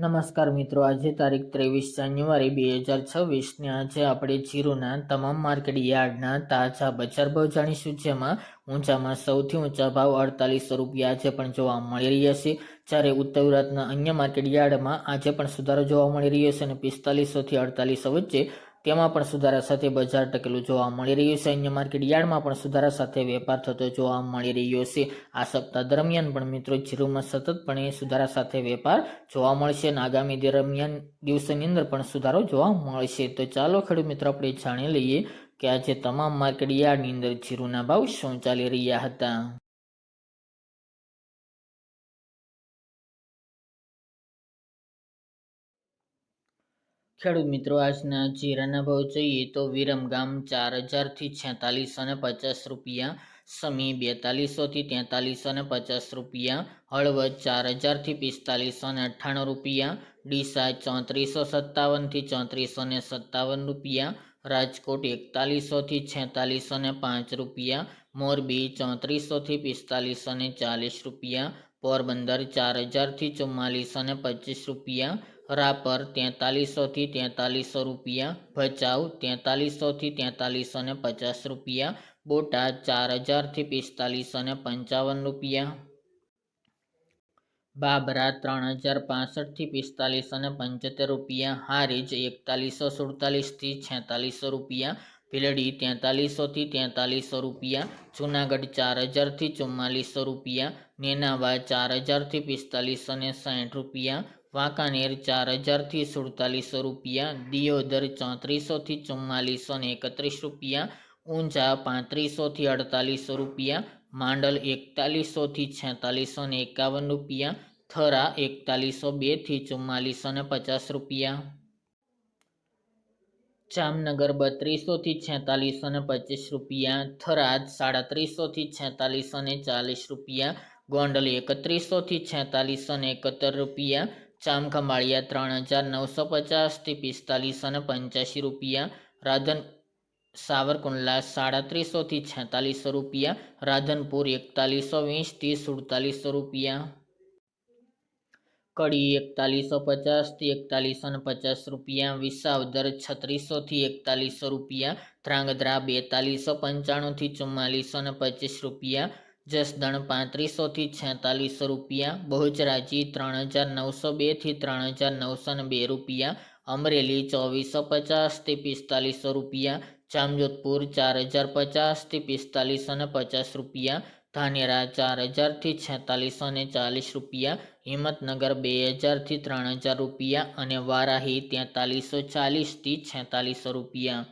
નમસ્કાર મિત્રો, આજે તારીખ ત્રેવીસ જાન્યુઆરી બે હજાર છવ્વીસને આજે આપણે જીરુના તમામ માર્કેટ યાર્ડના તાજા બજાર ભાવ જાણીશું, જેમાં ઊંચામાં સૌથી ઊંચા ભાવ અડતાલીસો રૂપિયા આજે પણ જોવા મળી રહ્યા છે. જ્યારે ઉત્તર ગુજરાતના અન્ય માર્કેટ યાર્ડમાં આજે પણ સુધારો જોવા મળી રહ્યો છે અને પિસ્તાલીસોથી અડતાલીસો વચ્ચે તેમાં પણ સુધારા સાથે બજાર ટકેલું જોવા મળી રહ્યું છે. અન્ય માર્કેટ યાર્ડમાં પણ સુધારા સાથે વેપાર થતો જોવા મળી રહ્યો છે. આ સપ્તાહ દરમિયાન પણ મિત્રો જીરુમાં સતતપણે સુધારા સાથે વેપાર જોવા મળશે અને આગામી દરમિયાન દિવસોની અંદર પણ સુધારો જોવા મળશે. તો ચાલો ખેડૂત મિત્રો, આપણે જાણી લઈએ કે આજે તમામ માર્કેટ યાર્ડની અંદર જીરુના ભાવ શું ચાલી રહ્યા હતા. ખેડૂત મિત્રો, આજના જીરાના ભાવ જોઈએ તો વિરમગામ ચાર હજારથી છેતાલીસો ને પચાસ રૂપિયા, સમી બેતાલીસોથી તેતાલીસો ને પચાસ રૂપિયા, હળવદ ચાર હજારથી પિસ્તાલીસો ને અઠ્ઠાણું રૂપિયા, ડીસા ચોત્રીસો સત્તાવનથી ચોત્રીસો ને સત્તાવન રૂપિયા, રાજકોટ એકતાલીસોથી છેતાલીસો ને પાંચ રૂપિયા, મોરબી ચોત્રીસોથી પિસ્તાલીસો ને ચાલીસ રૂપિયા પોરબંદર ચાર હજારથી ચુમ્માલીસો ને પચીસ રૂપિયા, રાપર તેતાલીસોથી તેતાલીસો રૂપિયા, ભચાઉ તેતાલીસોથી તેતાલીસો ને પચાસ રૂપિયા, બોટાદ ચાર હજારથી પિસ્તાલીસો ને પંચાવન રૂપિયા. બાબરા ત્રણ હજાર પાસઠથી પિસ્તાલીસો ને પંચોતેર રૂપિયા, હારીજ એકતાલીસો સુડતાલીસથી છેતાલીસો રૂપિયા ભીલડી તેતાલીસોથી તેતાલીસો રૂપિયા, જુનાગઢ ચાર હજારથી ચુમ્માલીસો રૂપિયા નેનાવા ચાર હજારથી પિસ્તાલીસો ને સાઠ રૂપિયા, વાંકાનેર ચાર હજારથી સુડતાલીસો રૂપિયા, દિયોદર ચોત્રીસોથી ચુમ્માલીસો ને એકત્રીસ રૂપિયા, ઊંઝા પાંત્રીસોથી અડતાલીસો રૂપિયા, માંડલ એકતાલીસોથી છેતાલીસો ને એકાવન રૂપિયા, થરા એકતાલીસો બેથી ચુમ્માલીસો ને પચાસ રૂપિયા. જામનગર બત્રીસોથી છેતાલીસો અને પચીસ રૂપિયા, થરાદ સાડત્રીસોથી છેતાલીસો અને ચાલીસ રૂપિયા, ગોંડલ એકત્રીસોથી છેતાલીસો અને એકોતેર રૂપિયા, ચામખંભાળિયા ત્રણ હજાર નવસો પચાસથી પિસ્તાલીસો અને પંચ્યાસી રૂપિયા, રાધન સાવરકુંડલા સાડત્રીસોથી છેતાલીસો રૂપિયા, રાધનપુર એકતાલીસો વીસથી સુડતાલીસો રૂપિયા. કડી એકતાલીસો પચાસથી એકતાલીસો ને પચાસ રૂપિયા વિસાવદર છત્રીસોથી એકતાલીસો રૂપિયા, ધ્રાંગધ્રા બેતાલીસો પંચાણુંથી ચુમ્માલીસો ને પચીસ રૂપિયા, જસદણ પાંત્રીસોથી છેતાલીસો રૂપિયા, બહુચરાજી ત્રણ હજાર નવસો બેથી ત્રણ હજાર નવસો ને બે રૂપિયા, અમરેલી ચોવીસો પચાસથી પિસ્તાલીસો રૂપિયા જામજોધપુર ચાર હજાર પચાસથી પિસ્તાલીસો અને પચાસ રૂપિયા. ધાનેરા ચાર હજારથી છેતાલીસ ને ચાલીસ રૂપિયા. હિંમતનગર બે હજારથી ત્રણ હજાર રૂપિયા અને વારાહી તેતાલીસો ચાલીસથી છેતાલીસો રૂપિયા.